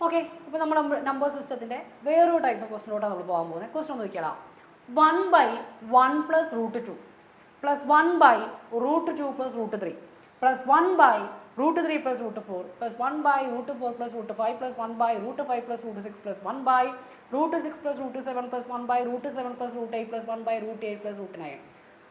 Okay അപ്പോൾ നമ്മുടെ number സിസ്റ്റത്തിന്റെ വേറൊരു ടൈപ്പ് ക്വസ്റ്റിനോട്ടാണ് നമ്മൾ പോകാൻ പോകുന്നത് question നോക്കിയാടാ one by one plus root two plus one by root two plus root three plus one by root three plus root four plus one by root four plus root five plus one by root five plus root six plus one by root six plus root seven plus one by root seven plus root eight plus one by root eight plus root nine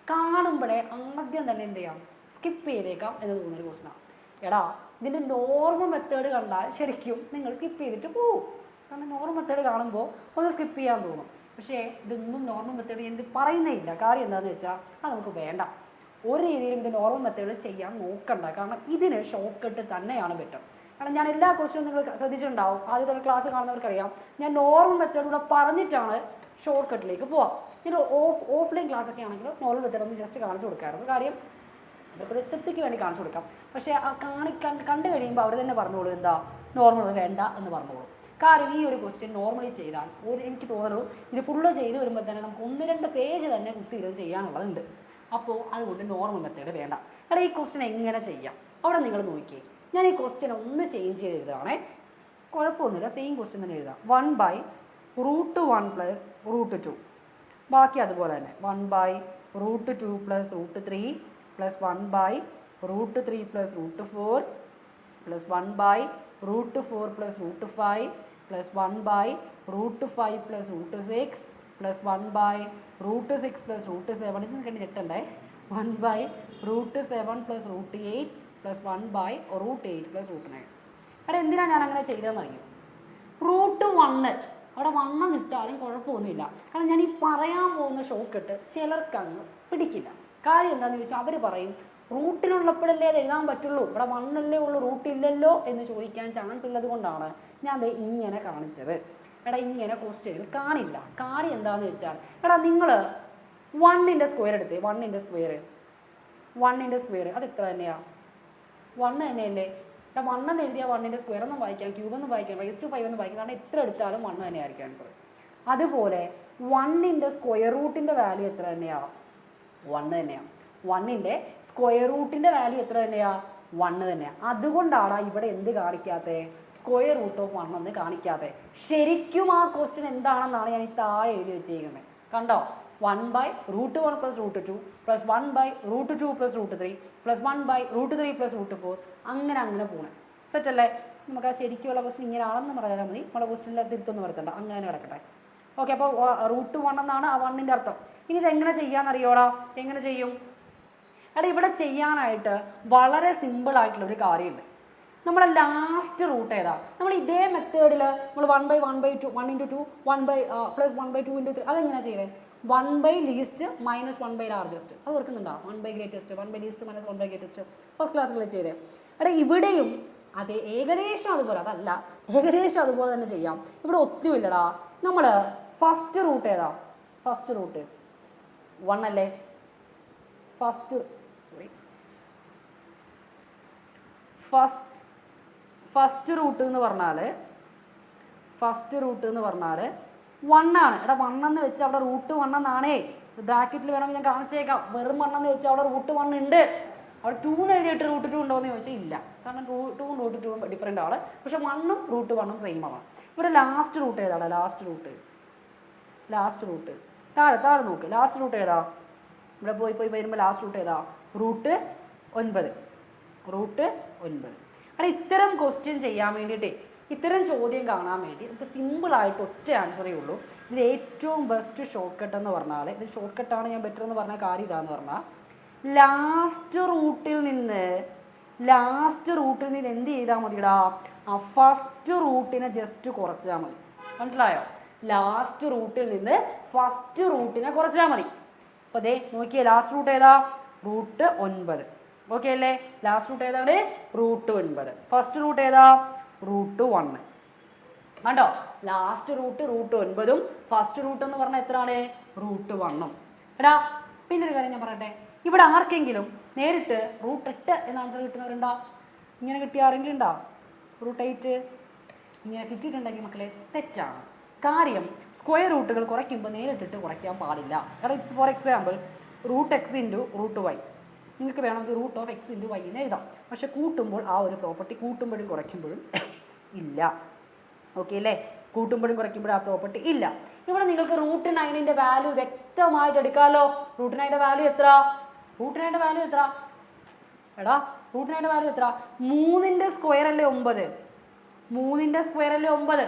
കാണുമ്പോഴേ ആദ്യം തന്നെ എന്ത് ചെയ്യാം skip ചെയ്തേക്കാം എന്ന് തോന്നുന്നൊരു ക്വസ്റ്റനാണ് എടാ ഇതിന്റെ normal method കണ്ടാൽ ശരിക്കും നിങ്ങൾ സ്കിപ്പ് ചെയ്തിട്ട് പോവും. കാരണം നോർമൽ മെത്തേഡ് കാണുമ്പോൾ ഒന്ന് സ്കിപ്പ് ചെയ്യാൻ തോന്നും. പക്ഷേ ഇതൊന്നും നോർമൽ മെത്തേഡ് എന്ത് പറയുന്നേയില്ല കാര്യം എന്താണെന്ന് വെച്ചാൽ അത് നമുക്ക് വേണ്ട. ഒരു രീതിയിലും ഇത് നോർമൽ മെത്തേഡ് ചെയ്യാൻ നോക്കണ്ട. കാരണം ഇതിന് ഷോർട്ട് തന്നെയാണ് ബെറ്റർ കാരണം ഞാൻ എല്ലാ ക്വസ്റ്റ്യനും നിങ്ങൾ ശ്രദ്ധിച്ചിട്ടുണ്ടാവും. ആദ്യത്തെ ക്ലാസ് കാണുന്നവർക്കറിയാം. ഞാൻ നോർമൽ മെത്തേഡിലൂടെ പറഞ്ഞിട്ടാണ് ഷോർട്ട് കട്ടിലേക്ക് പോവാം. ഇത് ഓഫ് ഓഫ്ലൈൻ ക്ലാസ് ഒക്കെ ആണെങ്കിൽ നോർമൽ മെത്തേഡ് ഒന്ന് ജസ്റ്റ് കാണിച്ചു കൊടുക്കാറുണ്ട് കാര്യം വ്യക്തിക്ക് വേണ്ടി കാണിച്ചു കൊടുക്കാം. പക്ഷേ ആ കാണിക്കാൻ കണ്ടു കഴിയുമ്പോൾ അവർ തന്നെ പറഞ്ഞോളൂ എന്താ നോർമൽ വേണ്ട എന്ന് പറഞ്ഞോളൂ കാരണം ഈ ഒരു ക്വസ്റ്റ്യൻ നോർമലി ചെയ്താൽ ഒരു എനിക്ക് തോന്നുന്നു ഇത് ഫുള്ള് ചെയ്ത് വരുമ്പോൾ തന്നെ നമുക്ക് ഒന്ന് രണ്ട് പേജ് തന്നെ കുത്തി ഇരുന്ന് ചെയ്യാനുള്ളതുണ്ട്. അപ്പോൾ അതുകൊണ്ട് നോർമൽ മെത്തേഡ് വേണ്ട. എടാ ഈ ക്വസ്റ്റ്യൻ എങ്ങനെ ചെയ്യാം? അവിടെ നിങ്ങൾ നോക്കിയേ. ഞാൻ ഈ ക്വസ്റ്റ്യൻ ഒന്ന് ചേഞ്ച് ചെയ്ത് എഴുതുകയാണേ കുഴപ്പമൊന്നുമില്ല സെയിം ക്വസ്റ്റ്യൻ തന്നെ എഴുതാം. One by root one plus root two ബാക്കി അതുപോലെ തന്നെ. One by root two plus root three plus one by root three plus root four plus one by root four plus root five plus one by root five plus root six plus one by root six plus root seven ഇത് നിങ്ങൾക്ക് ഞെട്ടണ്ടേ one by root seven plus root eight plus one by root eight plus root nine അവിടെ എന്തിനാണ് ഞാൻ അങ്ങനെ ചെയ്തതെന്ന് അറിയും? Root one അവിടെ വണ്ണം കിട്ടാലും കുഴപ്പമൊന്നുമില്ല. കാരണം ഞാൻ ഈ പറയാൻ പോകുന്ന ഷോക്കിട്ട് ചിലർക്ക് അങ്ങ് പിടിക്കില്ല. കാര്യം എന്താണെന്ന് ചോദിച്ചാൽ അവർ പറയും റൂട്ടിലുള്ളപ്പോഴല്ലേ അത് എഴുതാൻ പറ്റുള്ളൂ. ഇവിടെ മണ്ണല്ലേ ഉള്ളൂ റൂട്ടില്ലല്ലോ എന്ന് ചോദിക്കാൻ ചാൻസ് ഉള്ളത് കൊണ്ടാണ് ഞാൻ അത് ഇങ്ങനെ കാണിച്ചത്. എടാ ഇങ്ങനെ ക്വസ്റ്റ്യൻ കാണില്ല. കാര്യം എന്താണെന്ന് വെച്ചാൽ എടാ നിങ്ങൾ വണ്ണിന്റെ സ്ക്വയർ എടുത്തേ വണ്ണിന്റെ സ്ക്വയർ വണ്ണിന്റെ സ്ക്വയർ അത് എത്ര തന്നെയാ. വണ്ണ് തന്നെയല്ലേ? ഇവിടെ വണ്ണ് എന്ന് എഴുതിയാൽ വണ്ണിന്റെ സ്ക്വയർ ഒന്നും വായിക്കാം ക്യൂബ് ഒന്നും വായിക്കാം റേസ് ടു ഫൈവ് ഒന്നും വായിക്കാം കാരണം എത്ര എടുത്താലും വണ്ണ് തന്നെയായിരിക്കും ആൻസർ അതുപോലെ വണ്ണിന്റെ സ്ക്വയർ റൂട്ടിന്റെ വാല്യൂ എത്ര തന്നെയാ? വണ്ണ് തന്നെയാണ് വണ്ണിന്റെ സ്ക്വയർ റൂട്ടിന്റെ വാല്യൂ എത്ര തന്നെയാ? വണ്ണ് തന്നെയാണ് അതുകൊണ്ടാണ് ഇവിടെ എന്ത് കാണിക്കാത്തത് സ്ക്വയർ റൂട്ട് ഓഫ് വൺ എന്ന് കാണിക്കാതെ ശരിക്കും ആ ക്വസ്റ്റ്യൻ എന്താണെന്നാണ് ഞാൻ ഈ താഴെ എഴുതി വെച്ചിരിക്കുന്നത് കണ്ടോ? One by root one plus root two plus one by root two plus root three plus one by root three plus root four അങ്ങനെ അങ്ങനെ പോകണം സെറ്റ് അല്ലേ? നമുക്ക് ആ ശരിക്കുള്ള ക്വസ്റ്റ്യൻ ഇങ്ങനെ ആണെന്ന് പറഞ്ഞാൽ മതി. നമ്മുടെ ക്വസ്റ്റ്യനിൽ തിരുത്തൊന്നും വരുത്തണ്ട. അങ്ങനെ കിടക്കട്ടെ ഓക്കെ അപ്പോൾ റൂട്ട് വൺ എന്നാണ് ആ വണ്ണിന്റെ അർത്ഥം. ഇനി ഇതെങ്ങനെ ചെയ്യാന്നറിയോടാ? എങ്ങനെ ചെയ്യും? എടാ ഇവിടെ ചെയ്യാനായിട്ട് വളരെ സിമ്പിൾ ആയിട്ടുള്ള ഒരു കാര്യമുണ്ട്. നമ്മുടെ ലാസ്റ്റ് റൂട്ട് ഏതാ? നമ്മൾ ഇതേ മെത്തേഡിൽ നമ്മൾ one by one by two one into two one by plus one by two into three അതെങ്ങനെയാണ് ചെയ്തത് one by least minus one by largest അത് ഓർക്കുന്നുണ്ടോ? One by greatest one by least minus one by greatest first ക്ലാസ്സിൽ ചെയ്തേ. എടാ ഇവിടെയും അതെ ഏകദേശം അതുപോലെ അതല്ല ഏകദേശം അതുപോലെ തന്നെ ചെയ്യാം. ഇവിടെ ഒത്തിരി ഇല്ലടാ നമ്മൾ ഫസ്റ്റ് റൂട്ട് ഏതാ? ഫസ്റ്റ് റൂട്ട് വൺ അല്ലേ? ഫസ്റ്റ് ഫസ്റ്റ് ഫസ്റ്റ് റൂട്ട് എന്ന് പറഞ്ഞാൽ ഫസ്റ്റ് റൂട്ട് എന്ന് പറഞ്ഞാൽ വൺ ആണ്. എടാ വൺ എന്ന് വെച്ചാൽ അവിടെ റൂട്ട് വൺ എന്നാണേ. ബ്രാക്കറ്റിൽ വേണമെങ്കിൽ ഞാൻ കാണിച്ചേക്കാം. വെറും വൺ എന്ന് വെച്ചാൽ അവിടെ റൂട്ട് വൺ ഉണ്ട്. അവിടെ ടൂ എന്ന് എഴുതിയിട്ട് റൂട്ട് ടു ഉണ്ടോ എന്ന് ചോദിച്ചാൽ ഇല്ല. കാരണം ടൂവും റൂട്ട് ടൂവും ഡിഫറെന്റ് ആണ്. പക്ഷെ വണ്ണും റൂട്ട് വണ്ണും സെയിം ആണ്. ഇവിടെ ലാസ്റ്റ് റൂട്ട് ഏതാണ് ലാസ്റ്റ് റൂട്ട് ലാസ്റ്റ് റൂട്ട് താഴെ താഴെ നോക്ക്. ലാസ്റ്റ് റൂട്ട് ഏതാ? ഇവിടെ പോയി പോയി വരുമ്പോൾ ലാസ്റ്റ് റൂട്ട് ഏതാ? റൂട്ട് ഒൻപത്. റൂട്ട് ഒൻപത്. അവിടെ ഇത്തരം ക്വസ്റ്റ്യൻ ചെയ്യാൻ വേണ്ടിയിട്ടേ ഇത്തരം ചോദ്യം കാണാൻ വേണ്ടി നമുക്ക് സിമ്പിളായിട്ട് ഒറ്റ ആൻസറേ ഉള്ളൂ ഇതിൽ ഏറ്റവും ബെസ്റ്റ് ഷോർട്ട് കട്ട് എന്ന് പറഞ്ഞാൽ ഇത് ഷോർട്ട് കട്ടാണ് ഞാൻ ബെറ്റർ എന്ന് പറഞ്ഞ കാര്യം ഇതാന്ന് പറഞ്ഞാൽ ലാസ്റ്റ് റൂട്ടിൽ നിന്ന് ലാസ്റ്റ് റൂട്ടിൽ നിന്ന് എന്ത് ചെയ്താൽ മതിടാ ആ ഫസ്റ്റ് റൂട്ടിനെ ജസ്റ്റ് കുറച്ചാൽ മതി. മനസ്സിലായോ? ലാസ്റ്റ് റൂട്ടിൽ നിന്ന് ഫസ്റ്റ് റൂട്ടിനെ കുറച്ചാൽ മതി. അപ്പോൾ ദേ നോക്കിയേ ലാസ്റ്റ് റൂട്ട് ഏതാ? റൂട്ട് ഒൻപത്. ഓക്കെ അല്ലേ? ലാസ്റ്റ് റൂട്ട് ഏതാണ്? റൂട്ട് ഒൻപത്. ഫസ്റ്റ് റൂട്ട് ഏതാ? റൂട്ട് വണ്ണ് കണ്ടോ? ലാസ്റ്റ് റൂട്ട് റൂട്ട് ഒൻപതും ഫസ്റ്റ് റൂട്ട് എന്ന് പറഞ്ഞാൽ എത്രയാണ്? റൂട്ട് വണ്ണും എടാ പിന്നെ ഒരു കാര്യം ഞാൻ പറയട്ടെ. ഇവിടെ ആർക്കെങ്കിലും നേരിട്ട് റൂട്ട് എട്ട് എന്ന ആൻസർ കിട്ടുന്നവരുണ്ടോ? ഇങ്ങനെ കിട്ടിയ ആരെങ്കിലും ഉണ്ടോ? റൂട്ട് എയ്റ്റ് ഇങ്ങനെ കിട്ടിയിട്ടുണ്ടെങ്കിൽ മക്കളെ തെറ്റാണ്. കാര്യം സ്ക്വയർ റൂട്ടുകൾ കുറയ്ക്കുമ്പോൾ നേരിട്ടിട്ട് കുറയ്ക്കാൻ പാടില്ല. കാരണം for example root X into root Y നിങ്ങൾക്ക് വേണമെങ്കിൽ root of X into Y എഴുതാം. പക്ഷെ കൂട്ടുമ്പോൾ ആ ഒരു പ്രോപ്പർട്ടി കൂട്ടുമ്പോഴും കുറയ്ക്കുമ്പോഴും ഇല്ല. ഓക്കെ അല്ലേ? കൂട്ടുമ്പോഴും കുറയ്ക്കുമ്പോഴും ആ പ്രോപ്പർട്ടി ഇല്ല. ഇവിടെ നിങ്ങൾക്ക് റൂട്ട് നയനിന്റെ വാല്യൂ വ്യക്തമായിട്ട് എടുക്കാമല്ലോ റൂട്ട് നയന്റെ വാല്യൂ എത്ര? റൂട്ട് നയന്റെ വാല്യൂ എത്ര? എടാ റൂട്ട് നയന്റെ വാല്യൂ എത്ര? മൂന്നിന്റെ സ്ക്വയർ അല്ലേ ഒമ്പത്? മൂന്നിന്റെ സ്ക്വയർ അല്ലേ ഒമ്പത്?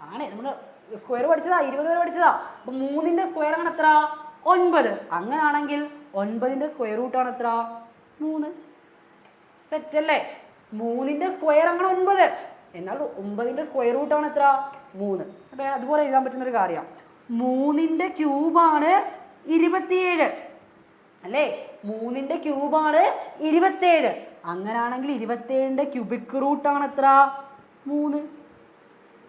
ആണ് നമ്മൾ സ്ക്വയർ പഠിച്ചതാ? ഇരുപത് വരെ പഠിച്ചതാ? അപ്പൊ മൂന്നിന്റെ സ്ക്വയർ ആണ് എത്ര? ഒൻപത്. അങ്ങനാണെങ്കിൽ ഒൻപതിന്റെ സ്ക്വയർ ആണ് എത്ര? മൂന്ന്. സെറ്റ് മൂന്നിന്റെ സ്ക്വയർ അങ്ങനെ ഒൻപത്. എന്നാൽ ഒമ്പതിന്റെ സ്ക്വയർ ആണ് എത്ര? മൂന്ന്. അപ്പൊ അതുപോലെ എഴുതാൻ പറ്റുന്ന ഒരു കാര്യം. മൂന്നിന്റെ ക്യൂബാണ് ഇരുപത്തിയേഴ്. അല്ലേ? മൂന്നിന്റെ ക്യൂബാണ് ഇരുപത്തേഴ് അങ്ങനാണെങ്കിൽ ഇരുപത്തേഴിന്റെ ക്യൂബിക് ആണ് എത്ര? മൂന്ന്.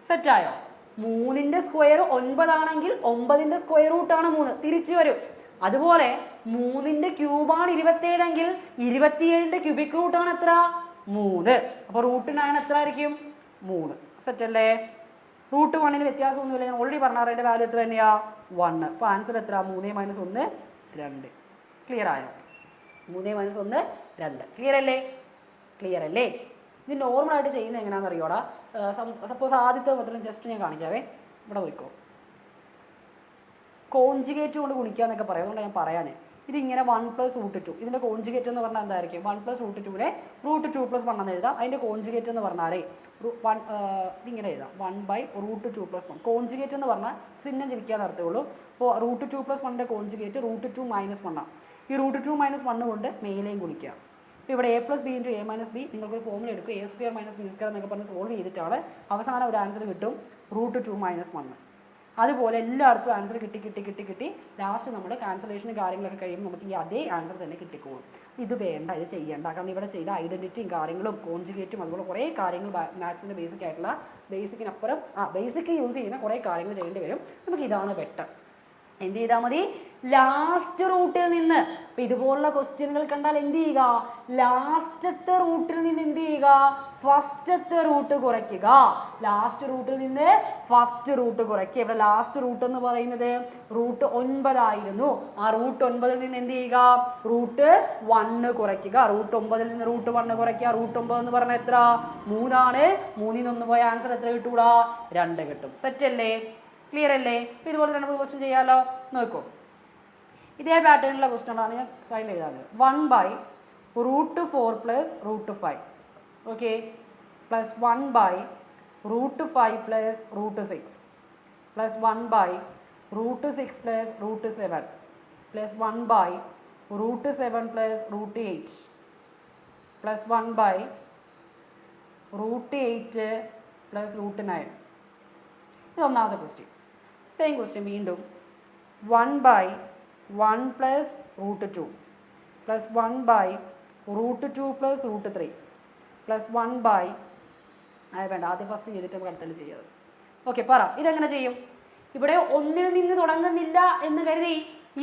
സെറ്റായോ മൂന്നിന്റെ സ്ക്വയർ ഒൻപതാണെങ്കിൽ ഒമ്പതിന്റെ സ്ക്വയർ റൂട്ട് ആണ് മൂന്ന്. തിരിച്ചു വരും. അതുപോലെ മൂന്നിന്റെ ക്യൂബാണ് ഇരുപത്തിയേഴെങ്കിൽ ഇരുപത്തിയേഴിന്റെ ക്യൂബിക് റൂട്ട് ആണ് എത്ര? മൂന്ന്. അപ്പൊ റൂട്ട് നയൻ എത്ര ആയിരിക്കും? മൂന്ന്. സെറ്റ് അല്ലേ? റൂട്ട് വണ്ണിന് വ്യത്യാസമൊന്നുമില്ല. ഞാൻ ഓൾറെഡി പറഞ്ഞ അതിന്റെ വാല്യൂ എത്ര തന്നെയാ? വണ്ണ് അപ്പൊ ആൻസർ എത്ര? മൂന്ന് മൈനസ് ഒന്ന് രണ്ട്. ക്ലിയർ ആയോ? മൂന്ന് മൈനസ് ഒന്ന് രണ്ട്. ക്ലിയർ അല്ലേ? ക്ലിയർ അല്ലേ? ഇത് നോർമൽ ആയിട്ട് ചെയ്യുന്നത് എങ്ങനെയാണെന്ന് അറിയോടാ? സപ്പോസ് ആദ്യത്തെ മുതലും ജസ്റ്റ് ഞാൻ കാണിക്കാവേ. ഇവിടെ പോയിക്കോ. കോൺജുഗേറ്റ് കൊണ്ട് ഗുണിക്കുക എന്നൊക്കെ പറയും. അതുകൊണ്ട് ഞാൻ പറയാൻ ഇതിങ്ങനെ വൺ പ്ലസ് റൂട്ട് ടു ഇതിന്റെ കോൺജുഗേറ്റ് എന്ന് പറഞ്ഞാൽ എന്തായിരിക്കും? വൺ പ്ലസ് റൂട്ട് ടുവിനെ റൂട്ട് ടു പ്ലസ് വൺ എന്ന് എഴുതാം. അതിന്റെ കോൺജുഗേറ്റ് എന്ന് പറഞ്ഞാലേ വൺ ഇങ്ങനെ എഴുതാം. One by root two plus one conjugate എന്ന് പറഞ്ഞാൽ ചിഹ്നം ചിരിക്കാന്ന് അർത്ഥമുള്ളൂ അപ്പോൾ റൂട്ട് ടു പ്ലസ് വണ്ണിന്റെ കോൺജുഗേറ്റ് റൂട്ട് ടു മൈനസ് വണ്ണാണ് ഈ റൂട്ട് ടു മൈനസ് വണ്ണ് കൊണ്ട് മെയിലേയും ഗുണിക്കുക ഇപ്പോൾ ഇവിടെ A plus B into A minus B നിങ്ങൾക്ക് ഒരു ഫോമുല എടുക്കും. A square minus B square എന്നൊക്കെ പറഞ്ഞ് സോൾവ് ചെയ്തിട്ടാണ് അവസാനം ഒരു ആൻസർ കിട്ടും റൂട്ട് ടു മൈനസ് വൺ അതുപോലെ എല്ലായിടത്തും ആൻസർ കിട്ടി കിട്ടി കിട്ടി കിട്ടി. ലാസ്റ്റ് നമ്മൾ ക്യാൻസലേഷനും കാര്യങ്ങളൊക്കെ കഴിയുമ്പോൾ നമുക്ക് ഈ അതേ ആൻസർ തന്നെ കിട്ടിക്കോളും. ഇത് വേണ്ട ഇത് ചെയ്യണ്ട. കാരണം ഇവിടെ ചെയ്ത ഐഡന്റിറ്റിയും കാര്യങ്ങളും കോൺജുഗേറ്റും അതുപോലെ കുറേ കാര്യങ്ങൾ മാത്സിന്റെ ബേസിക് ആയിട്ടുള്ള ബേസിക്കിനപ്പുറം ആ ബേസിക് യൂസ് ചെയ്യുന്ന കുറേ കാര്യങ്ങൾ ചെയ്യേണ്ടി വരും. നമുക്ക് ഇതാണ് ബെറ്റർ എന്ത് ചെയ്താൽ മതി? ലാസ്റ്റ് റൂട്ടിൽ നിന്ന്. ഇതുപോലുള്ള ക്വസ്റ്റ്യനുകൾ കണ്ടാൽ എന്ത് ചെയ്യുക? ലാസ്റ്റത്തെ റൂട്ടിൽ നിന്ന് എന്ത് ചെയ്യുക? ഫസ്റ്റത്തെ റൂട്ട് കുറയ്ക്കുക. ലാസ്റ്റ് റൂട്ടിൽ നിന്ന് ഫസ്റ്റ് റൂട്ട് കുറയ്ക്കുക. ഇവിടെ ലാസ്റ്റ് റൂട്ട് എന്ന് പറയുന്നത് റൂട്ട് ഒൻപതായിരുന്നു ആ റൂട്ട് ഒൻപതിൽ നിന്ന് എന്ത് ചെയ്യുക? റൂട്ട് വണ്ണ് കുറയ്ക്കുക. റൂട്ട് ഒമ്പതിൽ നിന്ന് റൂട്ട് വണ്ണ് കുറയ്ക്കുക. റൂട്ട് ഒമ്പത് എന്ന് പറഞ്ഞാൽ എത്ര? മൂന്നാണ്. മൂന്നിൽ നിന്ന് പോയ ആൻസർ എത്ര കിട്ടൂടാ? രണ്ട് കിട്ടും. സെറ്റ് അല്ലേ? ക്ലിയർ അല്ലേ? അപ്പോൾ ഇതുപോലെ നമുക്ക് ക്വസ്റ്റ്യൻ ചെയ്യാലോ? നോക്കൂ. ഇതേ പാറ്റേണിലുള്ള ക്വസ്റ്റൻ ആണ് ഞാൻ sign എഴുതാറ് one by root four plus root five okay plus one by root five plus root six plus one by root six plus root seven plus one by root seven plus root eight plus one by root eight plus root nine ഇത് ഒന്നാമത്തെ question same question വീണ്ടും. One by one plus root two plus one by root two plus root three plus one by അത് വേണ്ട ആദ്യം first ചെയ്തിട്ട് അടുത്തത് ചെയ്യാറ് okay പറ ഇതെങ്ങനെ ചെയ്യും? ഇവിടെ ഒന്നിൽ നിന്ന് തുടങ്ങുന്നില്ല എന്ന് കരുതി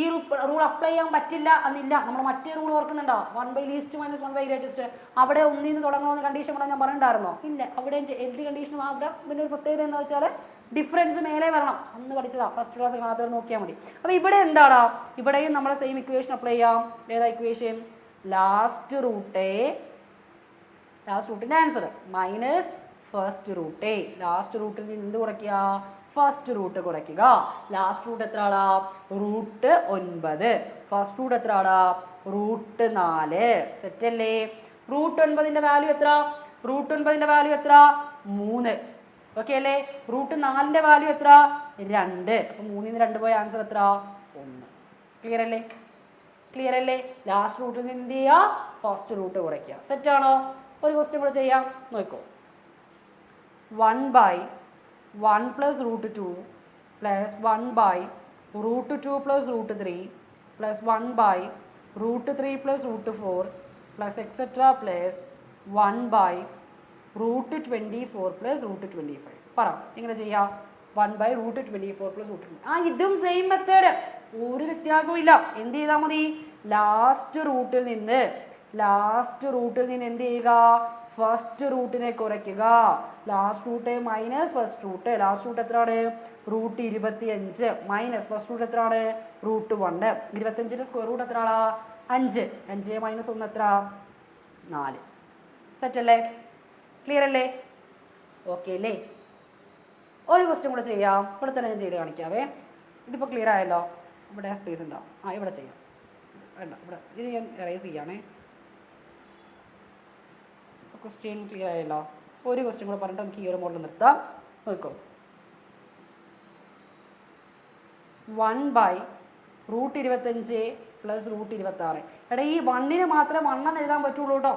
ഈ റൂൾ അപ്ലൈ ചെയ്യാൻ പറ്റില്ല എന്നില്ല. നമ്മൾ മറ്റേ റൂൾ ഓർക്കുന്നുണ്ടോ? One by least minus one by greatest അവിടെ ഒന്നിൽ നിന്ന് തുടങ്ങണമെന്ന് കണ്ടീഷൻ പറഞ്ഞാൽ ഞാൻ പറഞ്ഞിട്ടുണ്ടായിരുന്നോ? ഇല്ല. അവിടെ എന്ത് കണ്ടീഷനും അവിടെ പിന്നെ ഒരു പ്രത്യേകത എന്ന് വെച്ചാൽ ഡിഫറൻസ് മേലെ വരണം. അന്ന് പഠിച്ചതാ. ഫസ്റ്റ് ക്ലാസ് മാത്രം നോക്കിയാൽ മതി. അപ്പോൾ ഇവിടെ എന്താടാ? ഇവിടെയും നമ്മൾ സെയിം ഇക്വേഷൻ അപ്ലൈ ചെയ്യാം. ഏതാ ഇക്വേഷൻ ലാസ്റ്റ് റൂട്ടേ ലാസ്റ്റ് റൂട്ടിന്റെ ആൻസർ മൈനസ് ഫസ്റ്റ് റൂട്ടേ ലാസ്റ്റ് റൂട്ടിൽ നിന്ന് എന്ത് കുറയ്ക്കുക? ഫസ്റ്റ് റൂട്ട് കുറയ്ക്കുക. ലാസ്റ്റ് റൂട്ട് എത്ര ആടാ റൂട്ട് ഒൻപത്. ഫസ്റ്റ് റൂട്ട് എത്ര ആടാ റൂട്ട് നാല്. സെറ്റ് അല്ലേ? റൂട്ട് ഒൻപതിന്റെ വാല്യൂ എത്ര? റൂട്ട് ഒൻപതിന്റെ വാല്യൂ എത്ര? മൂന്ന്. ഓക്കെ അല്ലേ? റൂട്ട് നാലിന്റെ വാല്യൂ എത്ര? രണ്ട്. അപ്പൊ നിന്ന് രണ്ട് പോയ ആൻസർ എത്ര? ഒന്ന്. ക്ലിയർ അല്ലേ? ക്ലിയർ അല്ലേ? ലാസ്റ്റ് റൂട്ടിൽ നിന്ന് എന്ത് ചെയ്യുക ഫസ്റ്റ് റൂട്ട് കുറയ്ക്കുക. സെറ്റാണോ ഒരു ക്വസ്റ്റ്യൻ കൂടെ ചെയ്യാം. നോക്കോ. One by one plus root two plus one by root two plus root three plus one by root three plus root four plus etcetera plus one by root twenty four plus root twenty five. പറ എങ്ങനെ ചെയ്യാം? One by root twenty four plus root ആ ഇതും same method ഒരു വ്യത്യാസവും ഇല്ല. എന്ത് ചെയ്താൽ മതി? ലാസ്റ്റ് റൂട്ടിൽ നിന്ന് ലാസ്റ്റ് റൂട്ടിൽ നിന്ന് എന്ത് ചെയ്യുക? ഫസ്റ്റ് റൂട്ടിനെ കുറയ്ക്കുക. Last root minus first root last root എത്രയാണ്? റൂട്ട് ഇരുപത്തി അഞ്ച് മൈനസ് ഫസ്റ്റ് റൂട്ട് എത്രയാണ്? റൂട്ട് വണ്ണ് ഇരുപത്തഞ്ചിന്റെ സ്ക്വയർ റൂട്ട് എത്രയാണ് അഞ്ച്. അഞ്ച് മൈനസ് ഒന്ന് എത്ര നാല്. സെറ്റ് അല്ലേ? ക്ലിയർ അല്ലേ? ഓക്കെ അല്ലേ? ഒരു ക്വസ്റ്റ്യൻ കൂടെ ചെയ്യാം. ഇവിടെ തന്നെ ഞാൻ ചെയ്ത് കാണിക്കാവേ. ഇതിപ്പോൾ ക്ലിയർ ആയല്ലോ. ഇവിടെ സ്പേസ് ഉണ്ടോ? ആ ഇവിടെ ചെയ്യാം. വേണ്ട ഇവിടെ. ഇത് ഞാൻ എറേസ് ചെയ്യാണേ ക്വസ്റ്റ്യൻ ക്ലിയർ ആയല്ലോ. ഒരു ക്വസ്റ്റ്യൻ കൂടെ പറഞ്ഞിട്ട് നമുക്ക് ഈ ഒരു മോഡൽ നിർത്താം. നോക്കോ. വൺ ബൈ റൂട്ട് ഇരുപത്തഞ്ച് പ്ലസ് റൂട്ട് ഇരുപത്തി ആറ് എടാ ഈ വണ്ണിന് മാത്രമേ വണ്ണം എഴുതാൻ പറ്റുള്ളൂ കേട്ടോ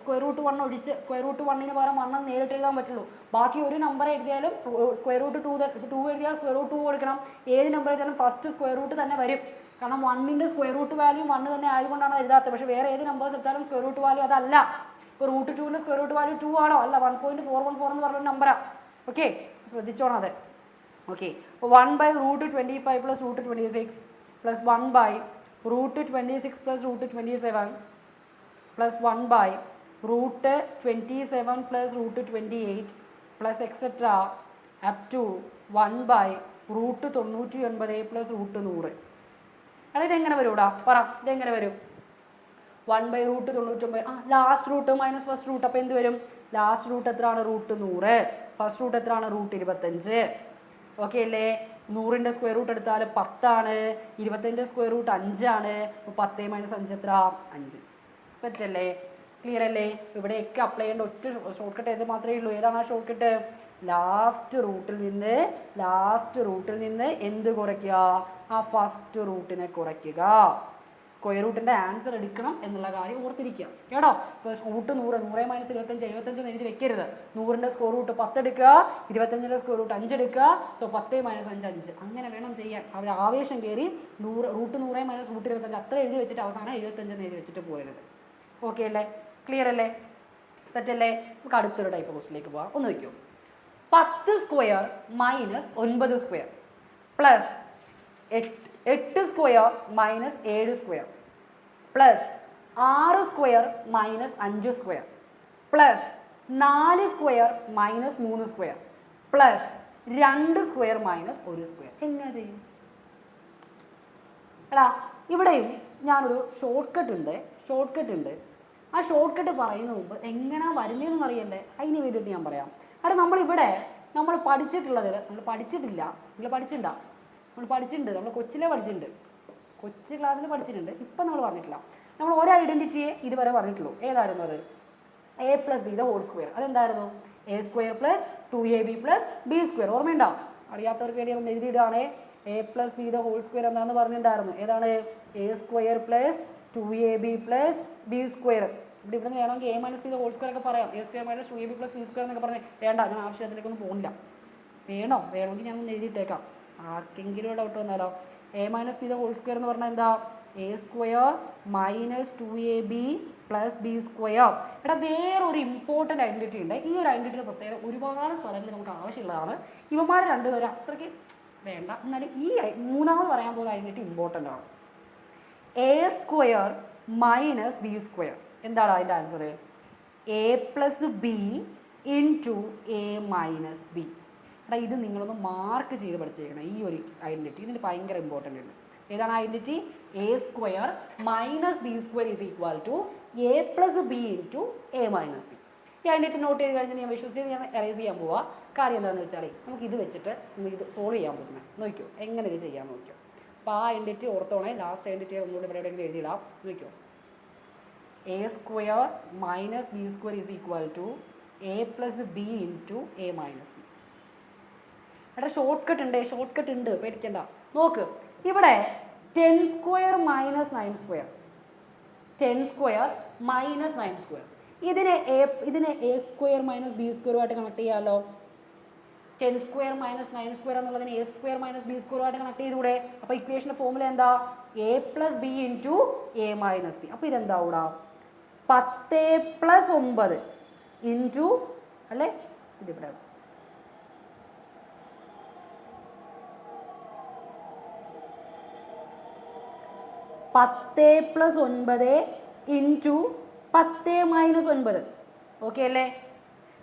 സ്ക്വയർ റൂട്ട് വൺ ഒഴിച്ച് സ്ക്വയർ റൂട്ട് വണ്ണിന് പകരം വണ്ണം നേരിട്ട് എഴുതാൻ പറ്റുള്ളൂ. ബാക്കി ഒരു നമ്പർ എഴുതിയാലും സ്ക്വയർ റൂട്ട് ടൂ ടൂ എഴുതിയാൽ സ്ക്വയർ റൂട്ട് ടൂ കൊടുക്കണം. ഏത് നമ്പർ എഴുതിയാലും ഫസ്റ്റ് സ്ക്വയർ റൂട്ട് തന്നെ വരും. കാരണം വണ്ണിന്റെ സ്ക്വയർ റൂട്ട് വാല്യൂ വണ്ണ് തന്നെ ആയതുകൊണ്ടാണ് എഴുതാത്തത്. പക്ഷേ വേറെ ഏത് നമ്പേഴ്സ് എടുത്താലും സ്ക്വയർ റൂട്ട് വാല്യൂ അതല്ല. ഇപ്പോൾ റൂട്ട് ടൂവിന്റെ സ്ക്വയർ റൂട്ട് വാല്യൂ ടു ആണോ? അല്ല one point four one four എന്ന് പറഞ്ഞ നമ്പറാണ് ഓക്കെ ശ്രദ്ധിച്ചോണം അത്. ഓക്കെ അപ്പോൾ one by root twenty five plus root twenty six plus one by root twenty six plus root twenty seven plus one by root twenty seven plus root twenty eight plus etcetera up to one by root തൊണ്ണൂറ്റി ഒൻപത് plus root നൂറ്. എടാ ഇതെങ്ങനെ വരൂടാ? പറ ഇതെങ്ങനെ വരും? One by root തൊണ്ണൂറ്റൊമ്പത് ആ last root minus first root അപ്പോൾ എന്ത് വരും? ലാസ്റ്റ് റൂട്ട് എത്രയാണ്? റൂട്ട് നൂറ്. ഫസ്റ്റ് റൂട്ട് എത്രയാണ്? റൂട്ട് ഇരുപത്തഞ്ച്. ഓക്കെ അല്ലേ? നൂറിന്റെ സ്ക്വയർ റൂട്ട് എടുത്താൽ പത്താണ്. ഇരുപത്തഞ്ചിന്റെ സ്ക്വയർ റൂട്ട് അഞ്ചാണ്. പത്ത് മൈനസ് അഞ്ച് എത്ര? അഞ്ച്. സെറ്റ് അല്ലേ? ക്ലിയർ അല്ലേ? ഇവിടെയൊക്കെ അപ്ലൈ ചെയ്യേണ്ട ഒറ്റ ഷോർട്ട് കട്ട് ഏത് മാത്രമേ ഉള്ളൂ? ഏതാണ് ആ ഷോർട്ട് കട്ട് ലാസ്റ്റ് റൂട്ടിൽ നിന്ന് ലാസ്റ്റ് റൂട്ടിൽ നിന്ന് എന്ത് കുറയ്ക്കുക? ആ ഫസ്റ്റ് റൂട്ടിനെ കുറയ്ക്കുക. സ്ക്വയർ റൂട്ടിന്റെ ആൻസർ എടുക്കണം എന്നുള്ള കാര്യം ഓർത്തിരിക്കുക. കേട്ടോ? ഇപ്പോൾ റൂട്ട് നൂറ് നൂറ് മൈനസ് ഇരുപത്തഞ്ച് എഴുപത്തഞ്ച് എന്ന് എഴുതി വെക്കരുത്. നൂറിന്റെ സ്ക്വയർ റൂട്ട് പത്ത് എടുക്കുക ഇരുപത്തഞ്ചിന്റെ സ്ക്വയർ റൂട്ട് അഞ്ച് എടുക്കുക സോ പത്ത് മൈനസ് അഞ്ച് അഞ്ച്. അങ്ങനെ വേണം ചെയ്യാൻ. അവർ ആവേശം കയറി നൂറ് റൂട്ട് നൂറ് മൈനസ് റൂട്ട് ഇരുപത്തഞ്ച് അത്ര എഴുതി വെച്ചിട്ട് അവസാനം എഴുപത്തഞ്ചെന്ന് എഴുതി വെച്ചിട്ട് പോയത് ഓക്കെ അല്ലേ? ക്ലിയർ അല്ലേ? സെറ്റ് അല്ലേ? നമുക്ക് അടുത്തൊരു ടൈപ്പ് ക്വസ്റ്റിലേക്ക് പോകാം. ഒന്ന് വയ്ക്കൂ പത്ത് സ്ക്വയർ മൈനസ് ഒൻപത് സ്ക്വയർ പ്ലസ് എട്ട് സ്ക്വയർ മൈനസ് ഏഴ് സ്ക്വയർ പ്ലസ് ആറ് സ്ക്വയർ മൈനസ് അഞ്ച് സ്ക്വയർ പ്ലസ് നാല് സ്ക്വയർ മൈനസ് മൂന്ന് സ്ക്വയർ പ്ലസ് രണ്ട് സ്ക്വയർ മൈനസ് ഒരു സ്ക്വയർ. എങ്ങനെ ചെയ്യും? എടാ ഇവിടെയും ഞാനൊരു ഷോർട്ട് കട്ട് ഉണ്ട് ഷോർട്ട് കട്ട് ഉണ്ട്. ആ ഷോർട്ട് കട്ട് പറയുന്ന മുമ്പ് എങ്ങനെ വരുന്നതെന്ന് അറിയണ്ടേ? അതിന് വേണ്ടിയിട്ട് ഞാൻ പറയാം. കാരണം നമ്മളിവിടെ നമ്മൾ പഠിച്ചിട്ടുള്ളത് നമ്മൾ പഠിച്ചിട്ടില്ല നമ്മൾ പഠിച്ചിട്ടുണ്ടാ നമ്മൾ പഠിച്ചിട്ടുണ്ട്. നമ്മൾ കൊച്ചിലെ പഠിച്ചിട്ടുണ്ട്. കൊച്ചു ക്ലാസ്സിൽ പഠിച്ചിട്ടുണ്ട്. ഇപ്പം നമ്മൾ പറഞ്ഞിട്ടില്ല. നമ്മൾ ഒരു ഐഡന്റിറ്റിയെ ഇതുവരെ പറഞ്ഞിട്ടുള്ളൂ. ഏതായിരുന്നു അത്? A plus B the whole square അതെന്തായിരുന്നു? A square plus two A B plus B square ഓർമ്മയുണ്ടാവും അറിയാത്തവർക്ക് വേണ്ടി നമ്മൾ എഴുതിയിടുകയാണ്. A plus B the whole square എന്താണെന്ന് പറഞ്ഞിട്ടുണ്ടായിരുന്നു. ഏതാണ്? A square plus two A B plus B square ഇവിടെ ഇവിടെ വേണമെങ്കിൽ A minus B the whole square ഒക്കെ പറയാം. A square minus two A B plus B square എന്നൊക്കെ പറഞ്ഞ് വേണ്ട. ഞാൻ ആവശ്യത്തിലേക്കൊന്നും പോകുന്നില്ല. വേണോ? വേണമെങ്കിൽ ഞാൻ ഒന്ന് എഴുതിയിട്ടേക്കാം. ആർക്കെങ്കിലും ഡൗട്ട് വന്നാലോ? A minus B the whole square എന്ന് പറഞ്ഞാൽ എന്താ? A square minus two A B plus B square എടാ വേറൊരു ഇമ്പോർട്ടന്റ് ഐഡന്റിറ്റി ഉണ്ട്. ഈ ഒരു ഐഡന്റിറ്റിയുടെ പ്രത്യേകത ഒരുപാട് സ്ഥലങ്ങളിൽ നമുക്ക് ആവശ്യമുള്ളതാണ്. ഇവന്മാർ രണ്ടുപേരും അത്രയ്ക്ക് വേണ്ട. എന്നാലും ഈ മൂന്നാമത് പറയാൻ പോകുന്ന ഐഡന്റിറ്റി ഇമ്പോർട്ടന്റ് ആണ്. A square minus B square എന്താണ് അതിന്റെ answer A plus B into A minus B എടാ ഇത് നിങ്ങളൊന്ന് മാർക്ക് ചെയ്ത് പഠിച്ചേക്കണം. ഈ ഒരു ഐഡന്റിറ്റി ഇതിന് ഭയങ്കര ഇമ്പോർട്ടന്റ് ആണ്. ഏതാണ് identity A square minus B square is equal to A plus B into A minus B ഈ ഐഡന്റിറ്റി നോട്ട് ചെയ്ത് കഴിഞ്ഞാൽ ഞാൻ വിശ്വസിച്ച് ഞാൻ എറേസ് ചെയ്യാൻ പോവാ. കാര്യം എന്താണെന്ന് വെച്ചാൽ നമുക്ക് ഇത് വെച്ചിട്ട് നമുക്ക് ഇത് സോൾവ് ചെയ്യാൻ പറ്റുന്നത് നോക്കിയോ എങ്ങനെ ഇത് ചെയ്യാൻ നോക്കിയോ അപ്പോൾ ആ ഐഡന്റിറ്റി ഓർത്തോണേ ലാസ്റ്റ് ഐഡന്റിറ്റി ഒന്നുകൂടി ഇവിടെ എവിടെയെങ്കിലും എഴുതിയിടാം. നോക്കിയോ A square minus B square is equal to A plus B into A minus എടാ ഷോർട്ട് കട്ട് ഉണ്ട് ഷോർട്ട് കട്ട് ഉണ്ട്. പേടിക്കണ്ട. നോക്ക് ഇവിടെ ten square minus nine square ten square minus nine square ഇതിനെ എ ഇതിനെ എ സ്ക്വയർ മൈനസ് ബി സ്ക്വയറുമായിട്ട് connect ചെയ്യാമല്ലോ ten square minus nine square എന്നുള്ളതിനെ എ സ്ക്വയർ മൈനസ് ബി സ്ക്വയറുമായിട്ട് കണക്ട് ചെയ്തുകൂടെ അപ്പോൾ ഇക്വേഷന്റെ ഫോമുല എന്താ? A plus B into A minus B അപ്പോൾ ഇതെന്താ കൂടാ പത്ത് പ്ലസ് ഒമ്പത് ഇന്റു അല്ലേ? ഇതിവിടെ പത്ത് പ്ലസ് ഒൻപത് ഇന്റു പത്ത് മൈനസ് ഒൻപത്. ഓക്കെ അല്ലേ?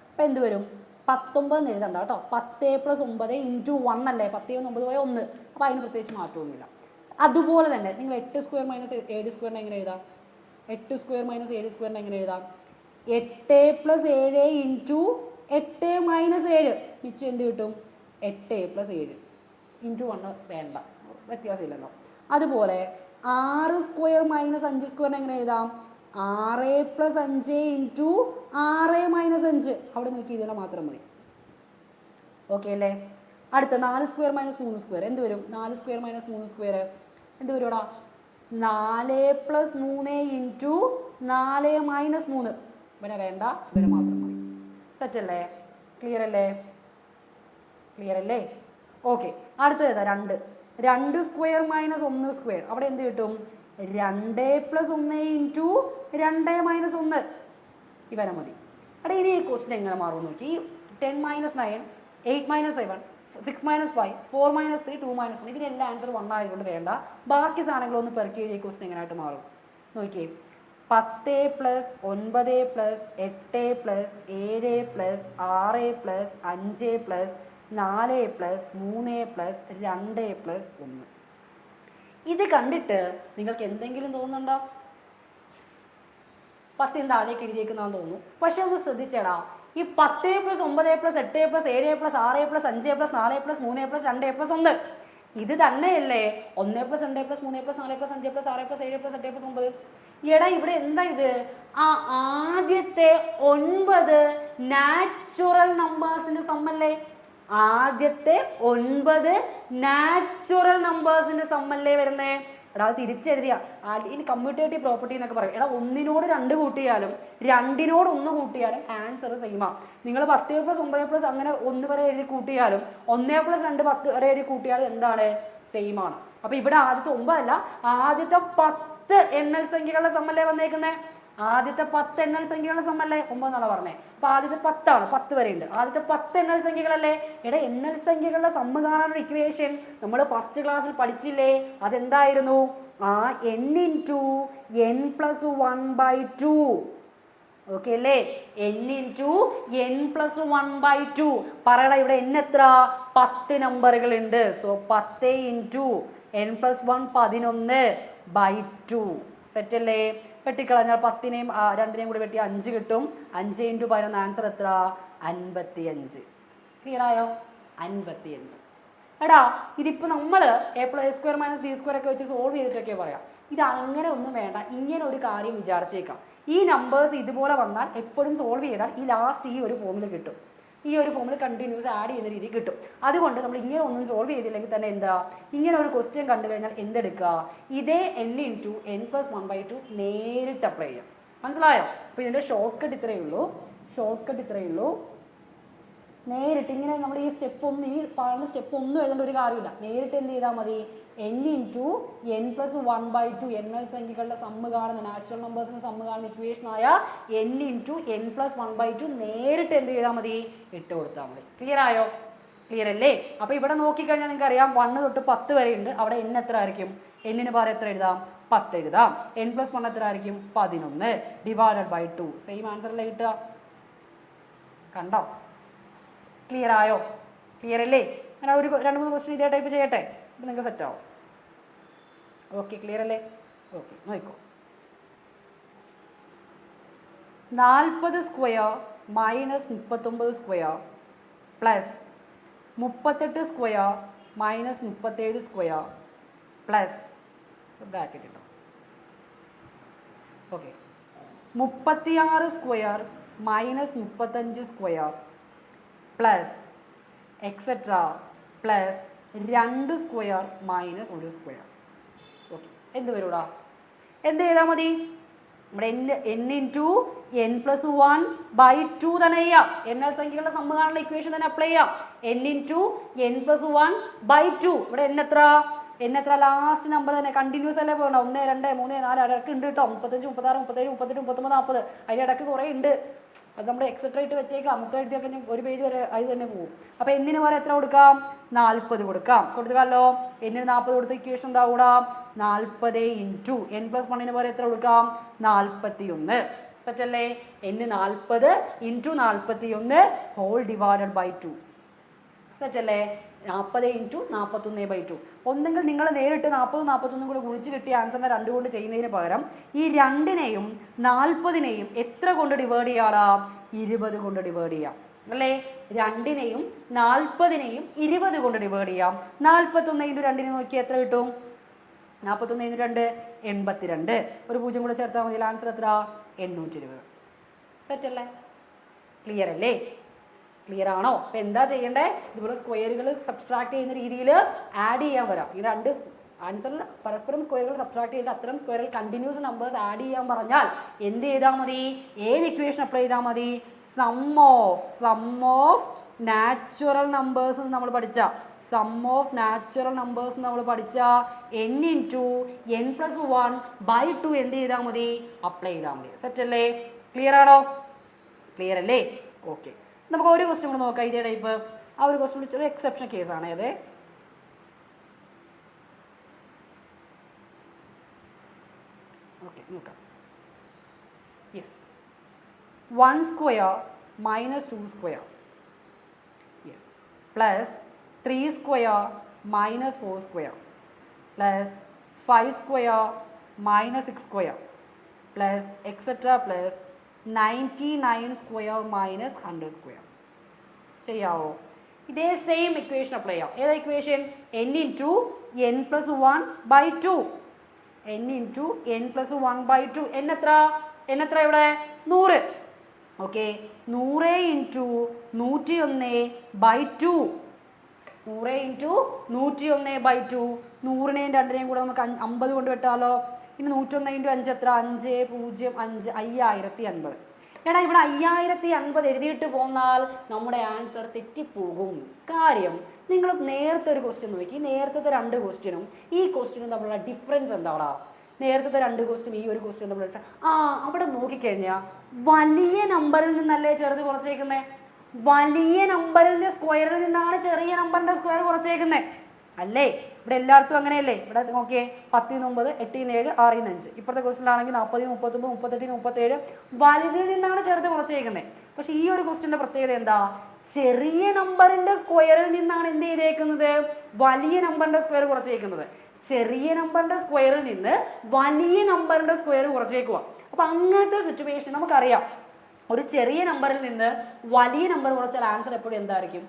അപ്പം എന്ത് വരും? പത്തൊമ്പത് എഴുതണ്ട കേട്ടോ. പത്ത് പ്ലസ് ഒമ്പത് ഇന്റു വൺ അല്ലേ? പത്ത് ഒമ്പത് പോയ ഒന്ന്. അപ്പോൾ അതിന് പ്രത്യേകിച്ച് മാറ്റമൊന്നുമില്ല. അതുപോലെ തന്നെ നിങ്ങൾ എട്ട് സ്ക്വയർ മൈനസ് ഏഴ് സ്ക്വയറിനെ എങ്ങനെ എഴുതാം? എട്ട് സ്ക്വയർ മൈനസ് ഏഴ് സ്ക്വയറിനെ എങ്ങനെ എഴുതാം? എട്ട് പ്ലസ് ഏഴ് ഇന്റു എട്ട് മൈനസ് ഏഴ്. മിച്ചം എന്ത് കിട്ടും? എട്ട് പ്ലസ് ഏഴ്. ഇന്റു വണ്ണ് വേണ്ട. വ്യത്യാസമില്ലല്ലോ. അതുപോലെ ആറ് സ്ക്വയർ മൈനസ് അഞ്ച് സ്ക്വയറിന് എങ്ങനെ എഴുതാം? ആറ് പ്ലസ് അഞ്ച് ഇന്റു ആറ് മൈനസ് അഞ്ച്. അവിടെ നോക്കി ഇതിനെ മാത്രം മതി. ഓക്കെ അല്ലേ? അടുത്ത നാല് സ്ക്വയർ മൈനസ് മൂന്ന് സ്ക്വയർ. എന്ത് വരും? നാല് സ്ക്വയർ മൈനസ് മൂന്ന് സ്ക്വയർ. എന്ത് വരുമോടാ നാല് പ്ലസ് മൂന്ന് ഇന്റു നാല് മൈനസ് മൂന്ന്. ഇവനെ വേണ്ട. ഇവനെ മാത്രം മതി. സെറ്റ് അല്ലേ? ക്ലിയർ അല്ലേ? ക്ലിയർ അല്ലേ? ഓക്കെ അടുത്തത് ഏതാ? രണ്ട്. രണ്ട് സ്ക്വയർ മൈനസ് ഒന്ന് സ്ക്വയർ. അവിടെ എന്ത് കിട്ടും? രണ്ട് പ്ലസ് ഒന്ന് ഇന്റു രണ്ട് മൈനസ് ഒന്ന്. ഇവനെ മതി. അവിടെ ഇനി ഈ എങ്ങനെ മാറും നോക്കി. ഈ ten minus nine eight minus seven six minus five four minus three two minus one ഇതിനെല്ലാം ആൻസർ വൺ ആയതുകൊണ്ട് വേണ്ട. ബാക്കി സാധനങ്ങളൊന്ന് പെർക്കി എഴുതിയ ക്വസ്റ്റ്യൻ എങ്ങനെയായിട്ട് മാറും? നോക്കിയേ. പത്ത് പ്ലസ് ഒൻപത് പ്ലസ് എട്ട് പ്ലസ് ഏഴ് പ്ലസ് ആറ് പ്ലസ് അഞ്ച് പ്ലസ് നാല് പ്ലസ് മൂന്ന് പ്ലസ് രണ്ട് പ്ലസ് ഒന്ന്. ഇത് കണ്ടിട്ട് നിങ്ങൾക്ക് എന്തെങ്കിലും തോന്നുന്നുണ്ടോ? പത്തിന് താഴേക്ക് എഴുതിയേക്കുന്നതാന്ന് തോന്നുന്നു. പക്ഷെ ഒന്ന് ശ്രദ്ധിച്ചേടാ. ഈ പത്ത് പ്ലസ് ഒമ്പത് പ്ലസ് എട്ട് പ്ലസ് ഏഴ് പ്ലസ് ആറ് പ്ലസ് അഞ്ച് പ്ലസ് നാല് പ്ലസ് മൂന്ന് പ്ലസ് രണ്ട് പ്ലസ് ഒന്ന്. ഇത് തന്നെയല്ലേ ഒന്ന് പ്ലസ് രണ്ട് പ്ലസ് മൂന്ന് പ്ലസ് നാല് പ്ലസ് അഞ്ച് പ്ലസ് ആറ് പ്ലസ് ഏഴ് പ്ലസ് എട്ട് പ്ലസ് ഒമ്പത്. എടാ ഇവിടെ എന്താ ഇത്? ആ ആദ്യത്തെ ഒൻപത് നാച്ചുറൽ നമ്പേഴ്സിന് സമ്മല്ലേ? ആദ്യത്തെ ഒൻപത് നാച്ചുറൽ നമ്പേഴ്സിന്റെ സമ്മല്ലേ വരുന്നേ? എടാ അത് തിരിച്ചെഴുതിയ. ഇനി കമ്മ്യൂട്ടേറ്റീവ് പ്രോപ്പർട്ടി എന്നൊക്കെ പറയും. എടാ ഒന്നിനോട് രണ്ട് കൂട്ടിയാലും രണ്ടിനോട് ഒന്ന് കൂട്ടിയാലും ആൻസർ സെയിമാ നിങ്ങൾ പത്ത് പ്ലസ് ഒമ്പത് പ്ലസ് അങ്ങനെ ഒന്ന് വരെ എഴുതി കൂട്ടിയാലും ഒന്നേ പ്ലസ് രണ്ട് പത്ത് വരെ എഴുതി കൂട്ടിയാലും എന്താണ്? സെയിം ആണ്. അപ്പൊ ഇവിടെ ആദ്യത്തെ ഒമ്പതല്ല ആദ്യത്തെ പത്ത് എണ്ണൽ സംഖ്യകളുടെ സമ്മല്ലേ വന്നേക്കുന്നേ? ആദ്യത്തെ പത്ത് എണ്ണൽ സംഖ്യകളുടെ സമ്മല്ലേ ഒമ്പതെന്നാണ് പറഞ്ഞത് അപ്പൊ ആദ്യത്തെ പത്താണ് പത്ത് വരെ ഉണ്ട് ആദ്യത്തെ പത്ത് എണ്ണൽ സംഖ്യകളല്ലേ? എടാ എണ്ണൽ സംഖ്യകളുടെ സമ്മ കാണാനൊരു ഇക്വേഷൻ നമ്മൾ ഫസ്റ്റ് ക്ലാസ്സിൽ പഠിച്ചില്ലേ? അതെന്തായിരുന്നു? ആ N into N plus one by two okay അല്ലേ? N into N plus one by two പറയടാ ഇവിടെ എൻ എത്ര? പത്ത് നമ്പറുകൾ ഉണ്ട്. സോ പത്ത് ഇന്റു എൻ പ്ലസ് വൺ പതിനൊന്ന് ബൈ ടു സെറ്റ് അല്ലേ? വെട്ടിക്കളഞ്ഞാൽ പത്തിനെയും രണ്ടിനെയും കൂടി വെട്ടി അഞ്ച് കിട്ടും. അഞ്ച് ഇന്റു പതിനൊന്ന് ആൻസർ എത്ര? അൻപത്തി അഞ്ച് ക്ലിയർ ആയോ? അൻപത്തി അഞ്ച് എടാ ഇതിപ്പോ നമ്മൾ A plus A square minus B square ഒക്കെ വെച്ച് സോൾവ് ചെയ്തിട്ടൊക്കെ പറയാം. ഇത് അങ്ങനെ ഒന്നും വേണ്ട. ഇങ്ങനെ ഒരു കാര്യം വിചാരിച്ചേക്കാം. ഈ നമ്പേഴ്സ് ഇതുപോലെ വന്നാൽ എപ്പോഴും സോൾവ് ചെയ്താൽ ഈ ലാസ്റ്റ് ഈ ഒരു ഫോമിൽ കിട്ടും. ഈ ഒരു ഫോമിൽ കണ്ടിന്യൂസ് ആഡ് ചെയ്യുന്ന രീതി കിട്ടും. അതുകൊണ്ട് നമ്മൾ ഇങ്ങനെ ഒന്നും സോൾവ് ചെയ്തില്ലെങ്കിൽ തന്നെ എന്താ? ഇങ്ങനെ ഒരു ക്വസ്റ്റ്യൻ കണ്ടു കഴിഞ്ഞാൽ എന്തെടുക്കുക? ഇതേ N into N plus one by two നേരിട്ട് അപ്ലൈ ചെയ്യാം. മനസ്സിലായോ? അപ്പോൾ ഇതിന്റെ ഷോർട്ട് കട്ട് ഇത്രയേ ഉള്ളൂ. ഷോർട്ട് കട്ട് ഇത്രയേ ഉള്ളൂ. നേരിട്ട് ഇങ്ങനെ നമ്മൾ ഈ സ്റ്റെപ്പ് ഒന്നും ഈ പറഞ്ഞ സ്റ്റെപ്പ് ഒന്നും എഴുതേണ്ട ഒരു കാര്യമില്ല. നേരിട്ട് എന്ത് ചെയ്താൽ മതി? N into N plus one by two N L സംഖ്യകളുടെ സമ്മ് കാണുന്ന നാച്ചുറൽ നമ്പേഴ്സിന് സമ്മ് കാണുന്ന ഇക്വേഷൻ ആയ N into N plus one by two നേരിട്ട് എന്ത് ചെയ്താൽ മതി? ഇട്ട് കൊടുത്താൽ മതി. ക്ലിയർ ആയോ? ക്ലിയർ അല്ലേ? അപ്പോൾ ഇവിടെ നോക്കിക്കഴിഞ്ഞാൽ നിങ്ങൾക്ക് അറിയാം വണ്ണ് തൊട്ട് പത്ത് വരെ ഉണ്ട്. അവിടെ എൻ എത്ര ആയിരിക്കും? എന്നിന് പകരം എത്ര എഴുതാം? പത്ത് എഴുതാം. എൻ പ്ലസ് വൺ എത്ര ആയിരിക്കും? പതിനൊന്ന്. ഡിവൈഡഡ് ബൈ ടു സെയിം അല്ലേ കിട്ടുക? കണ്ടോ? ക്ലിയർ ആയോ? ക്ലിയർ അല്ലേ? ഞാൻ ഒരു രണ്ട് മൂന്ന് ക്വസ്റ്റ്യൻ ഇതേ ടൈപ്പ് ചെയ്യട്ടെ. അപ്പം നിങ്ങൾക്ക് സെറ്റ് ആവും. ഓക്കെ ക്ലിയർ അല്ലേ? ഓക്കെ നോക്കോ നാൽപ്പത് സ്ക്വയർ മൈനസ് മുപ്പത്തൊമ്പത് സ്ക്വയർ പ്ലസ് മുപ്പത്തെട്ട് സ്ക്വയർ മൈനസ് മുപ്പത്തേഴ് സ്ക്വയർ പ്ലസ് ബ്രാക്കറ്റ് ഇട്ടോ. ഓക്കെ മുപ്പത്തിയാറ് സ്ക്വയർ മൈനസ് മുപ്പത്തഞ്ച് സ്ക്വയർ പ്ലസ് എക്സെട്ര പ്ലസ് രണ്ട് സ്ക്വയർ മൈനസ് ഒരു സ്ക്വയർ ഓക്കെ എന്ത് വരൂടാ എന്ത് ചെയ്താൽ മതി? നമ്മുടെ N N into N plus one by two തന്നെ ചെയ്യാം. എണ്ണൽ സംഖ്യകളുടെ സംഭവമാണുള്ള ഇക്വേഷൻ തന്നെ അപ്ലൈ ചെയ്യാം. N into N plus one by two ഇവിടെ എൻ എത്ര? ലാസ്റ്റ് നമ്പർ തന്നെ. കണ്ടിന്യൂസ് അല്ലേ പോകണം ഒന്ന് രണ്ട് മൂന്ന് നാല് ഇടയ്ക്ക് ഉണ്ട് കേട്ടോ. മുപ്പത്തഞ്ച് മുപ്പത്താറ് മുപ്പത്തേഴ് മുപ്പത്തെട്ട് മുപ്പത്തൊമ്പത് നാൽപ്പത് അതിന്റെ ഇടയ്ക്ക് കുറേ ഉണ്ട്. അത് നമ്മുടെ ഇട്ട് വെച്ചേക്കാം ഇനി ഒരു പേജ് വരെ അത് തന്നെ പോകും അപ്പൊ എന്നിന് പോലെ എത്ര കൊടുക്കാം? നാൽപ്പത് കൊടുക്കാം. കൊടുത്തുകാലോ എന്നിന് നാൽപ്പത് കൊടുത്ത ഇക്വേഷൻ എന്താ കൂടാം നാൽപ്പത് ഇന്റു എൻ പ്ലസ് വണ്ണിന് പോലെ എത്ര കൊടുക്കാം? നാൽപ്പത്തി ഒന്ന് പറ്റല്ലേ? എന്ന് നാൽപ്പത് ഇന്റു നാൽപ്പത്തി ഒന്ന് ഹോൾ ഡിവൈഡഡ് ബൈ ടു സെറ്റല്ലേ നാൽപ്പത് ഇന്റു നാൽപ്പത്തൊന്ന് ബൈ ടു ഒന്നെങ്കിൽ നിങ്ങൾ നേരിട്ട് നാൽപ്പതും നാൽപ്പത്തൊന്നും കൂടെ ഗുണിച്ച് കിട്ടിയ ആൻസറിനെ രണ്ട് കൊണ്ട് ചെയ്യുന്നതിന് പകരം ഈ രണ്ടിനെയും നാൽപ്പതിനെയും എത്ര കൊണ്ട് ഡിവൈഡ് ചെയ്യാടാ? ഇരുപത് കൊണ്ട് ഡിവൈഡ് ചെയ്യാം. അല്ലേ? രണ്ടിനെയും നാൽപ്പതിനെയും ഇരുപത് കൊണ്ട് ഡിവൈഡ് ചെയ്യാം. നാൽപ്പത്തൊന്ന് ഇന്റു രണ്ടിനെ നോക്കി എത്ര കിട്ടും? നാൽപ്പത്തൊന്ന് ഇന്റു രണ്ട് എൺപത്തിരണ്ട്. ഒരു പൂജ്യം കൂടെ ചേർത്താൽ മതി ആൻസർ എത്ര എണ്ണൂറ്റി ഇരുപത് സെറ്റ് അല്ലേ? ക്ലിയർ അല്ലേ? ക്ലിയർ ആണോ? അപ്പൊ എന്താ ചെയ്യണ്ടേ? ഇതുപോലെ സ്ക്വയറുകൾ സബ്സ്ട്രാക്ട് ചെയ്യുന്ന രീതിയിൽ ആഡ് ചെയ്യാൻ വരാം. ഈ രണ്ട് ആൻസറിൽ പരസ്പരം സ്ക്വയറുകൾ സബ്സ്ട്രാക്ട് ചെയ്ത് അത്തരം സ്ക്വയറുകൾ കണ്ടിന്യൂസ് നമ്പേഴ്സ് ആഡ് ചെയ്യാൻ പറഞ്ഞാൽ എന്ത് ചെയ്താൽ മതി? ഏത് ഇക്വേഷൻ അപ്ലൈ ചെയ്താൽ മതി? Sum of sum of natural numbers നമ്മൾ പഠിച്ച. സം ഓഫ് നാച്ചുറൽ നമ്പേഴ്സ് നമ്മൾ പഠിച്ച. N into N plus one by two എന്ത് ചെയ്താൽ മതി? അപ്ലൈ ചെയ്താൽ മതി. സെറ്റ് അല്ലേ? ക്ലിയർ ആണോ? ക്ലിയർ അല്ലേ? ഓക്കെ നമുക്ക് ഒരു ക്വസ്റ്റ്യൻ കൂടെ നോക്കാം. ഇതേ ടൈപ്പ് ആ ഒരു ക്വസ്റ്റ്യൻ വിളിച്ചൊരു എക്സെപ്ഷൻ കേസാണ് അതെ നോക്കാം. One square minus two square plus three square minus four square plus five square minus six square plus etcetera plus ninety nine square minus hundred square ചെയ്യാവോ. ഇതേ സെയിം ഇക്വേഷൻ അപ്ലൈ ചെയ്യാം. ഏതാ equation N into N plus one by two N into N plus one by two N എത്ര? N എത്ര ഇവിടെ? നൂറ്. Okay നൂറ് into നൂറ്റി ഒന്ന് ബൈ ടു നൂറ് ഇന്റു നൂറ്റി ഒന്ന് ബൈ ടു നൂറിനെയും രണ്ടിനെയും കൂടെ നമുക്ക് അമ്പത് കൊണ്ട് വെട്ടാലോ. ഇനി നൂറ്റൊന്ന് ഇന്റു അഞ്ച് എത്ര? അഞ്ച് പൂജ്യം അഞ്ച് അയ്യായിരത്തി അൻപത്. എടാ ഇവിടെ അയ്യായിരത്തി അൻപത് എഴുതിയിട്ട് പോന്നാൽ നമ്മുടെ ആൻസർ തെറ്റിപ്പോകും. കാര്യം നിങ്ങൾ നേരത്തെ ഒരു ക്വസ്റ്റ്യൻ നോക്കി. നേരത്തെ രണ്ട് ക്വസ്റ്റ്യനും ഈ ക്വസ്റ്റ്യനും തമ്മിലുള്ള ഡിഫറൻസ് എന്താടാ? നേരത്തെ രണ്ട് ക്വസ്റ്റ്യൻ ഈ ഒരു ക്വസ്റ്റ്യൻ തമ്മിലുള്ള ആ അവിടെ നോക്കിക്കഴിഞ്ഞാൽ വലിയ നമ്പറിൽ നിന്നല്ലേ ചെറുത് കുറച്ചേക്കുന്നേ? വലിയ നമ്പറിന്റെ സ്ക്വയറിൽ നിന്നാണ് ചെറിയ നമ്പറിന്റെ സ്ക്വയർ കുറച്ചേക്കുന്നത് അല്ലേ? ഇവിടെ എല്ലാവർക്കും അങ്ങനെയല്ലേ? ഇവിടെ നോക്കിയേ പത്തിൽ ഒമ്പത് എട്ടിൽ ഏഴ് ആറിൽ അഞ്ച്. ഇപ്പോഴത്തെ ക്വസ്റ്റിലാണെങ്കിൽ നാൽപ്പതിന് മുപ്പത്തൊമ്പത് മുപ്പത്തെട്ടിന് മുപ്പത്തേഴ് വലുതിൽ നിന്നാണ് ചെറുത് കുറച്ചേക്കുന്നത്. പക്ഷെ ഈ ഒരു ക്വസ്റ്റിന്റെ പ്രത്യേകത എന്താ? ചെറിയ നമ്പറിന്റെ സ്ക്വയറിൽ നിന്നാണ് എന്ത് ചെയ്തേക്കുന്നത്? വലിയ നമ്പറിന്റെ സ്ക്വയർ കുറച്ചേക്കുന്നത്. ചെറിയ നമ്പറിന്റെ സ്ക്വയറിൽ നിന്ന് വലിയ നമ്പറിന്റെ സ്ക്വയർ കുറച്ചേക്കുക അപ്പൊ അങ്ങനത്തെ സിറ്റുവേഷൻ നമുക്കറിയാം. ഒരു ചെറിയ നമ്പറിൽ നിന്ന് വലിയ നമ്പർ കുറച്ചാൽ ആൻസർ എപ്പോഴും എന്തായിരിക്കും?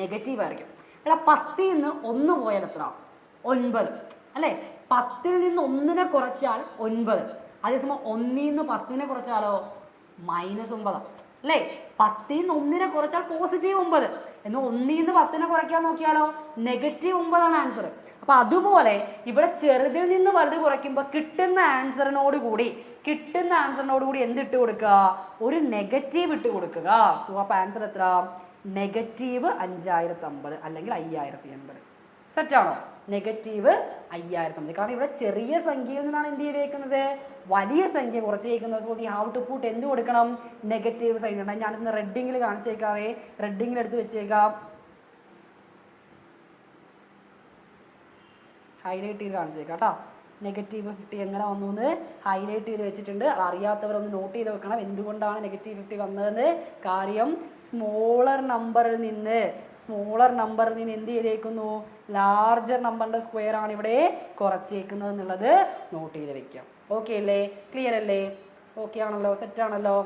നെഗറ്റീവ് ആയിരിക്കും. എടാ പത്തിൽ നിന്ന് ഒന്ന് പോയാൽ എത്ര ഒൻപത്. അല്ലേ? പത്തിൽ നിന്ന് ഒന്നിനെ കുറച്ചാൽ ഒൻപത്. അതേസമയം ഒന്നിൽ നിന്ന് പത്തിനെ കുറച്ചാലോ? മൈനസ് ഒമ്പതാണ് അല്ലേ? പത്തിൽ നിന്ന് ഒന്നിനെ കുറച്ചാൽ പോസിറ്റീവ് ഒമ്പത്. എന്നാൽ ഒന്നിൽ നിന്ന് പത്തിനെ കുറയ്ക്കാൻ നോക്കിയാലോ? നെഗറ്റീവ് ഒമ്പതാണ് ആൻസർ അപ്പൊ അതുപോലെ ഇവിടെ ചെറുതിൽ നിന്ന് വലുത് കുറയ്ക്കുമ്പോൾ കിട്ടുന്ന ആൻസറിനോട് കൂടി കിട്ടുന്ന ആൻസറിനോട് കൂടി എന്ത് ഇട്ട് കൊടുക്കുക? ഒരു നെഗറ്റീവ് ഇട്ട് കൊടുക്കുക. സോ അപ്പൊ ആൻസർ എത്ര നെഗറ്റീവ് അഞ്ചായിരത്തി അമ്പത് അല്ലെങ്കിൽ അയ്യായിരത്തി എൺപത് സെറ്റാണോ നെഗറ്റീവ് അയ്യായിരത്തി അമ്പത് കാരണം ഇവിടെ ചെറിയ സംഖ്യയിൽ നിന്നാണ് എന്ത് ചെയ്തേക്കുന്നത്? വലിയ സംഖ്യ കുറച്ചേക്കുന്നത്. So we have to put എന്ത് കൊടുക്കണം? നെഗറ്റീവ് സൈൻ ഉണ്ടാകും ഞാനിന്ന് റെഡിങ്ങിൽ കാണിച്ചേക്കാവേ. റെഡിങ്ങിൽ എടുത്ത് വെച്ചേക്കാം. ഹൈലൈറ്റ് ചെയ്ത് കാണിച്ചേക്കാം കേട്ടോ. നെഗറ്റീവ് ഫിഫ്റ്റി എങ്ങനെ വന്നു എന്ന് ഹൈലൈറ്റ് ചെയ്ത് വെച്ചിട്ടുണ്ട്. അത് അറിയാത്തവരൊന്ന് നോട്ട് ചെയ്ത് വെക്കണം. എന്തുകൊണ്ടാണ് നെഗറ്റീവ് ഫിഫ്റ്റി വന്നതെന്ന്? കാര്യം സ്മോളർ നമ്പറിൽ നിന്ന് സ്മോളർ നമ്പറിൽ നിന്ന് എന്ത് ചെയ്തേക്കുന്നു? ലാർജർ നമ്പറിന്റെ സ്ക്വയർ ആണ് ഇവിടെ കുറച്ചേക്കുന്നത് എന്നുള്ളത് നോട്ട് ചെയ്ത് വെക്കാം. ഓക്കെ അല്ലേ? ക്ലിയർ അല്ലേ? ഓക്കെ ആണല്ലോ? സെറ്റ് ആണല്ലോ?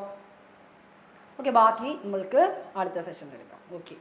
ഓക്കെ ബാക്കി നമ്മൾക്ക് അടുത്ത സെഷനിൽ എടുക്കാം. ഓക്കെ